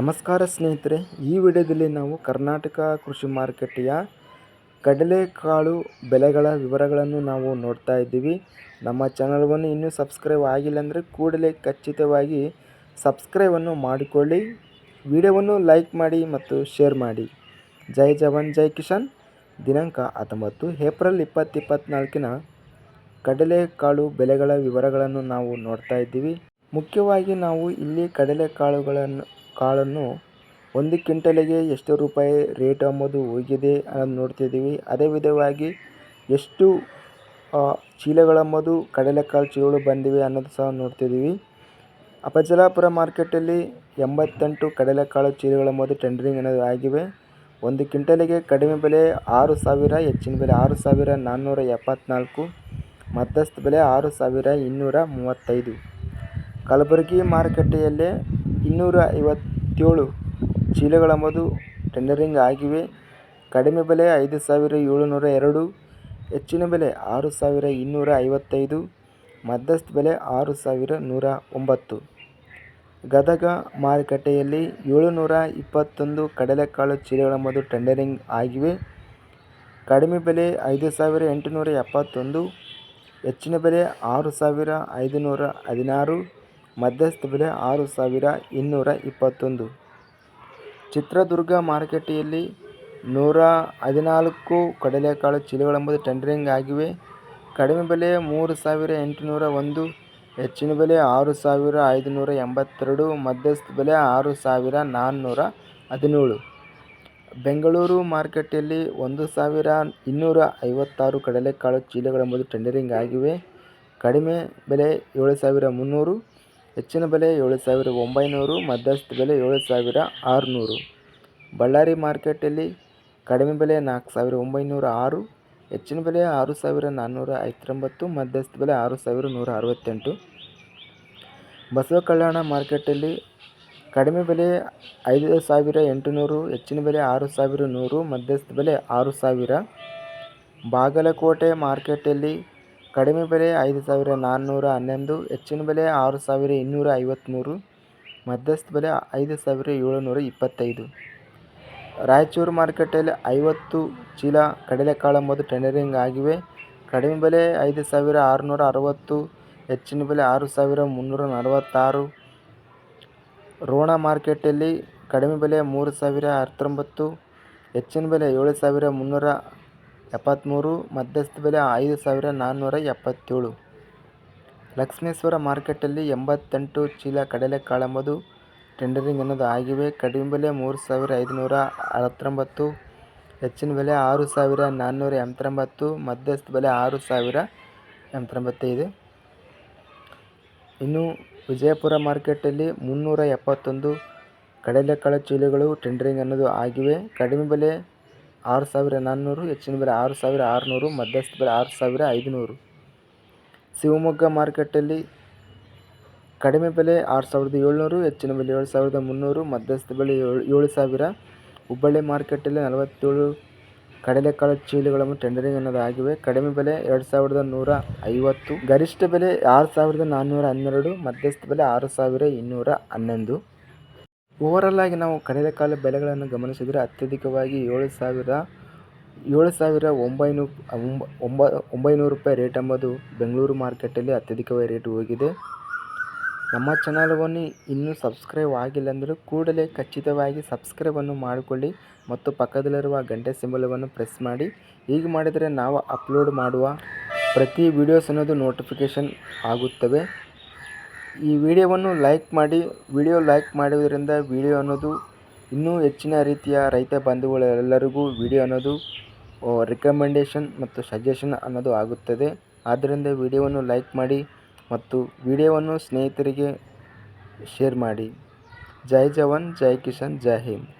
ನಮಸ್ಕಾರ ಸ್ನೇಹಿತರೆ, ಈ ವಿಡಿಯೋದಲ್ಲಿ ನಾವು ಕರ್ನಾಟಕ ಕೃಷಿ ಮಾರುಕಟ್ಟೆಯ ಕಡಲೆಕಾಳು ಬೆಲೆಗಳ ವಿವರಗಳನ್ನು ನಾವು ನೋಡ್ತಾ ಇದ್ದೀವಿ. ನಮ್ಮ ಚಾನಲ್ವನ್ನು ಇನ್ನೂ ಸಬ್ಸ್ಕ್ರೈಬ್ ಆಗಿಲ್ಲ ಅಂದರೆ ಕೂಡಲೇ ಖಚಿತವಾಗಿ ಸಬ್ಸ್ಕ್ರೈಬನ್ನು ಮಾಡಿಕೊಳ್ಳಿ. ವಿಡಿಯೋವನ್ನು ಲೈಕ್ ಮಾಡಿ ಮತ್ತು ಶೇರ್ ಮಾಡಿ. ಜೈ ಜವಾನ್, ಜೈ ಕಿಶನ್ ದಿನಾಂಕ ಹತ್ತೊಂಬತ್ತು ಏಪ್ರಿಲ್ ಇಪ್ಪತ್ತು ಇಪ್ಪತ್ತ್ನಾಲ್ಕಿನ ಕಡಲೆಕಾಳು ಬೆಲೆಗಳ ವಿವರಗಳನ್ನು ನಾವು ನೋಡ್ತಾ ಇದ್ದೀವಿ. ಮುಖ್ಯವಾಗಿ ನಾವು ಇಲ್ಲಿ ಕಡಲೆಕಾಳುಗಳನ್ನು ಕಾಳನ್ನು ಒಂದು ಕ್ವಿಂಟಲಿಗೆ ಎಷ್ಟು ರೂಪಾಯಿ ರೇಟ್ ಅಂಬೋದು ಹೋಗಿದೆ ಅನ್ನೋದು ನೋಡ್ತಿದ್ದೀವಿ. ಅದೇ ವಿಧವಾಗಿ ಎಷ್ಟು ಚೀಲಗಳಂಬೋದು ಕಡಲೆಕಾಳು ಚೀಲಗಳು ಬಂದಿವೆ ಅನ್ನೋದು ಸಹ ನೋಡ್ತಿದ್ದೀವಿ. ಅಪಜಲಾಪುರ ಮಾರ್ಕೆಟಲ್ಲಿ ಎಂಬತ್ತೆಂಟು ಕಡಲೆಕಾಳು ಚೀಲಗಳೆಂಬುದು ಟೆಂಡರಿಂಗ್ ಅನ್ನೋದು ಆಗಿವೆ. ಒಂದು ಕ್ವಿಂಟಲಿಗೆ ಕಡಿಮೆ ಬೆಲೆ ಆರು ಸಾವಿರ, ಹೆಚ್ಚಿನ ಬೆಲೆ ಆರು ಸಾವಿರ ನಾನ್ನೂರ ಎಪ್ಪತ್ತ್ನಾಲ್ಕು ಮಧ್ಯಸ್ಥ ಬೆಲೆ ಆರು ಸಾವಿರ ಇನ್ನೂರ ಮೂವತ್ತೈದು. ಕಲಬುರಗಿ ಮಾರುಕಟ್ಟೆಯಲ್ಲೇ ಇನ್ನೂರ ಐವತ್ತೇಳು ಚೀಲಗಳೆಂಬುದು ಟೆಂಡರಿಂಗ್ ಆಗಿವೆ. ಕಡಿಮೆ ಬೆಲೆ ಐದು ಸಾವಿರ ಏಳುನೂರ ಎರಡು, ಹೆಚ್ಚಿನ ಬೆಲೆ ಆರು ಸಾವಿರ ಇನ್ನೂರ ಐವತ್ತೈದು, ಮಧ್ಯಸ್ಥ ಬೆಲೆ ಆರು ಸಾವಿರ ನೂರ ಒಂಬತ್ತು. ಗದಗ ಮಾರುಕಟ್ಟೆಯಲ್ಲಿ ಏಳುನೂರ ಇಪ್ಪತ್ತೊಂದು ಕಡಲೆಕಾಳು ಚೀಲಗಳೆಂಬುದು ಟೆಂಡರಿಂಗ್ ಆಗಿವೆ. ಕಡಿಮೆ ಬೆಲೆ ಐದು ಸಾವಿರ ಎಂಟುನೂರ ಎಪ್ಪತ್ತೊಂದು, ಹೆಚ್ಚಿನ ಬೆಲೆ ಆರು ಸಾವಿರ ಐದುನೂರ ಹದಿನಾರು ಮಧ್ಯಸ್ಥ ಬೆಲೆ ಆರು ಸಾವಿರ ಇನ್ನೂರ ಇಪ್ಪತ್ತೊಂದು. ಚಿತ್ರದುರ್ಗ ಮಾರುಕಟ್ಟೆಯಲ್ಲಿ ನೂರ ಹದಿನಾಲ್ಕು ಕಡಲೆಕಾಳು ಚೀಲಗಳೆಂಬುದು ಟೆಂಡರಿಂಗ್ ಆಗಿವೆ. ಕಡಿಮೆ ಬೆಲೆ ಮೂರು ಸಾವಿರ ಎಂಟುನೂರ ಒಂದು, ಹೆಚ್ಚಿನ ಬೆಲೆ ಆರು ಸಾವಿರ ಐದುನೂರ ಎಂಬತ್ತೆರಡು, ಮಧ್ಯಸ್ಥ ಬೆಲೆ ಆರು ಸಾವಿರ ನಾನ್ನೂರ ಹದಿನೇಳು. ಬೆಂಗಳೂರು ಮಾರುಕಟ್ಟೆಯಲ್ಲಿ ಒಂದು ಸಾವಿರ ಇನ್ನೂರ ಐವತ್ತಾರು ಕಡಲೆಕಾಳು ಚೀಲಗಳೆಂಬುದು ಟೆಂಡರಿಂಗ್ ಆಗಿವೆ. ಕಡಿಮೆ ಬೆಲೆ ಏಳು ಸಾವಿರ ಮುನ್ನೂರು ಹೆಚ್ಚಿನ ಬೆಲೆ ಏಳು ಸಾವಿರ ಒಂಬೈನೂರು, ಮಧ್ಯಸ್ಥ ಬೆಲೆ ಏಳು ಸಾವಿರ ಆರುನೂರು. ಬಳ್ಳಾರಿ ಮಾರ್ಕೆಟಲ್ಲಿ ಕಡಿಮೆ ಬೆಲೆ ನಾಲ್ಕು ಸಾವಿರ ಒಂಬೈನೂರ ಆರು, ಹೆಚ್ಚಿನ ಬೆಲೆ ಆರು ಸಾವಿರ ನಾನ್ನೂರ ಐವತ್ತೊಂಬತ್ತು, ಮಧ್ಯಸ್ಥ ಬೆಲೆ ಆರು ಸಾವಿರ ನೂರ ಅರವತ್ತೆಂಟು. ಬಸವ ಕಲ್ಯಾಣ ಮಾರ್ಕೆಟಲ್ಲಿ ಕಡಿಮೆ ಬೆಲೆ ಐದು ಸಾವಿರ ಎಂಟುನೂರು, ಹೆಚ್ಚಿನ ಬೆಲೆ ಆರು ಸಾವಿರ ನೂರು, ಮಧ್ಯಸ್ಥ ಬೆಲೆ ಆರು ಸಾವಿರ. ಬಾಗಲಕೋಟೆ ಮಾರ್ಕೆಟಲ್ಲಿ ಕಡಿಮೆ ಬೆಲೆ ಐದು ಸಾವಿರ ನಾನ್ನೂರ ಹನ್ನೊಂದು, ಹೆಚ್ಚಿನ ಬೆಲೆ ಆರು ಸಾವಿರ ಇನ್ನೂರ ಐವತ್ತ್ಮೂರು ಮಧ್ಯಸ್ಥ ಬೆಲೆ ಐದು ಸಾವಿರ ಏಳುನೂರ ಇಪ್ಪತ್ತೈದು. ರಾಯಚೂರು ಮಾರುಕಟ್ಟೆಯಲ್ಲಿ ಐವತ್ತು ಚೀಲ ಕಡಲೆಕಾಳು ಎಂಬುದು ಟೆಂಡರಿಂಗ್ ಆಗಿವೆ. ಕಡಿಮೆ ಬೆಲೆ ಐದು ಸಾವಿರ ಆರುನೂರ ಅರವತ್ತು, ಹೆಚ್ಚಿನ ಬೆಲೆ ಆರು ಸಾವಿರ ಮುನ್ನೂರ ನಲವತ್ತಾರು. ರೋಣ ಮಾರ್ಕೆಟಲ್ಲಿ ಕಡಿಮೆ ಬೆಲೆ ಮೂರು ಸಾವಿರ ಹತ್ತೊಂಬತ್ತು, ಹೆಚ್ಚಿನ ಬೆಲೆ ಏಳು ಸಾವಿರ ಮುನ್ನೂರ ಎಪ್ಪತ್ತ್ಮೂರು ಮಧ್ಯಸ್ಥ ಬೆಲೆ ಐದು ಸಾವಿರ ನಾನ್ನೂರ ಎಪ್ಪತ್ತೇಳು. ಲಕ್ಷ್ಮೇಶ್ವರ ಮಾರ್ಕೆಟಲ್ಲಿ ಎಂಬತ್ತೆಂಟು ಚೀಲ ಕಡಲೆಕಾಳೆಂಬುದು ಟೆಂಡರಿಂಗ್ ಅನ್ನೋದು ಆಗಿವೆ. ಕಡಿಮೆ ಬೆಲೆ ಮೂರು ಸಾವಿರ ಐದುನೂರ ಹತ್ತೊಂಬತ್ತು ಹೆಚ್ಚಿನ ಬೆಲೆ ಆರು ಸಾವಿರ ನಾನ್ನೂರ ಎಂಬತ್ತೊಂಬತ್ತು, ಮಧ್ಯಸ್ಥ ಬೆಲೆ ಆರು ಸಾವಿರ ಎಂಬತ್ತೊಂಬತ್ತೈದು. ಇನ್ನು ವಿಜಯಪುರ ಮಾರ್ಕೆಟಲ್ಲಿ ಮುನ್ನೂರ ಎಪ್ಪತ್ತೊಂದು ಕಡಲೆಕಾಳು ಚೀಲಗಳು ಟೆಂಡರಿಂಗ್ ಅನ್ನೋದು ಆಗಿವೆ. ಕಡಿಮೆ ಬೆಲೆ ಆರು ಸಾವಿರ ನಾನ್ನೂರು, ಹೆಚ್ಚಿನ ಬೆಲೆ ಆರು ಸಾವಿರ ಆರುನೂರು, ಮಧ್ಯಸ್ಥ ಬೆಲೆ ಆರು ಸಾವಿರ ಐದುನೂರು. ಶಿವಮೊಗ್ಗ ಮಾರ್ಕೆಟಲ್ಲಿ ಕಡಿಮೆ ಬೆಲೆ ಆರು ಸಾವಿರದ ಏಳ್ನೂರು, ಹೆಚ್ಚಿನ ಬೆಲೆ ಏಳು ಸಾವಿರದ ಮುನ್ನೂರು, ಮಧ್ಯಸ್ಥ ಬೆಲೆ ಏಳು ಏಳು ಸಾವಿರ. ಹುಬ್ಬಳ್ಳಿ ಮಾರ್ಕೆಟಲ್ಲಿ ನಲವತ್ತೇಳು ಕಡಲೆಕಾಳು ಚೀಲಗಳನ್ನು ಟೆಂಡರಿಂಗ್ ಅನ್ನೋದಾಗಿವೆ. ಕಡಿಮೆ ಬೆಲೆ ಎರಡು ಸಾವಿರದ ನೂರ ಐವತ್ತು, ಗರಿಷ್ಠ ಬೆಲೆ ಆರು ಸಾವಿರದ ನಾನ್ನೂರ ಹನ್ನೆರಡು, ಮಧ್ಯಸ್ಥ ಬೆಲೆ ಆರು ಸಾವಿರ ಇನ್ನೂರ ಹನ್ನೊಂದು. ಓವರಲ್ ಆಗಿ ನಾವು ಕಾಲ ಬೆಲೆಗಳನ್ನು ಗಮನಿಸಿದರೆ ಅತ್ಯಧಿಕವಾಗಿ ಏಳು ಸಾವಿರ ಏಳು ಸಾವಿರ ಒಂಬೈನೂ, ಒಂಬ ಒಂಬೈನೂರು ರೂಪಾಯಿ ರೇಟ್ ಎಂಬುದು ಬೆಂಗಳೂರು ಮಾರ್ಕೆಟಲ್ಲಿ ಅತ್ಯಧಿಕವಾಗಿ ರೇಟ್ ಹೋಗಿದೆ. ನಮ್ಮ ಚಾನಲ್ವನ್ನು ಇನ್ನೂ ಸಬ್ಸ್ಕ್ರೈಬ್ ಆಗಿಲ್ಲ ಅಂದರೆ ಕೂಡಲೇ ಖಚಿತವಾಗಿ ಸಬ್ಸ್ಕ್ರೈಬನ್ನು ಮಾಡಿಕೊಳ್ಳಿ ಮತ್ತು ಪಕ್ಕದಲ್ಲಿರುವ ಗಂಟೆ ಸಿಂಬಲವನ್ನು ಪ್ರೆಸ್ ಮಾಡಿ. ಹೀಗೆ ಮಾಡಿದರೆ ನಾವು ಅಪ್ಲೋಡ್ ಮಾಡುವ ಪ್ರತಿ ವಿಡಿಯೋಸ್ ಅನ್ನೋದು ನೋಟಿಫಿಕೇಷನ್ ಆಗುತ್ತವೆ. ಈ ವಿಡಿಯೋವನ್ನು ಲೈಕ್ ಮಾಡಿ, ವಿಡಿಯೋ ಲೈಕ್ ಮಾಡುವುದರಿಂದ ವಿಡಿಯೋ ಅನ್ನೋದು ಇನ್ನೂ ಹೆಚ್ಚಿನ ರೀತಿಯ ರೈತ ಬಂಧುಗಳೆಲ್ಲರಿಗೂ ವಿಡಿಯೋ ಅನ್ನೋದು ರಿಕಮೆಂಡೇಷನ್ ಮತ್ತು ಸಜೆಷನ್ ಅನ್ನೋದು ಆಗುತ್ತದೆ. ಆದ್ದರಿಂದ ವಿಡಿಯೋವನ್ನು ಲೈಕ್ ಮಾಡಿ ಮತ್ತು ವಿಡಿಯೋವನ್ನು ಸ್ನೇಹಿತರಿಗೆ ಶೇರ್ ಮಾಡಿ. ಜೈ ಜವಾನ್, ಜೈ ಕಿಶನ್ ಜೈ ಹಿಂದ್.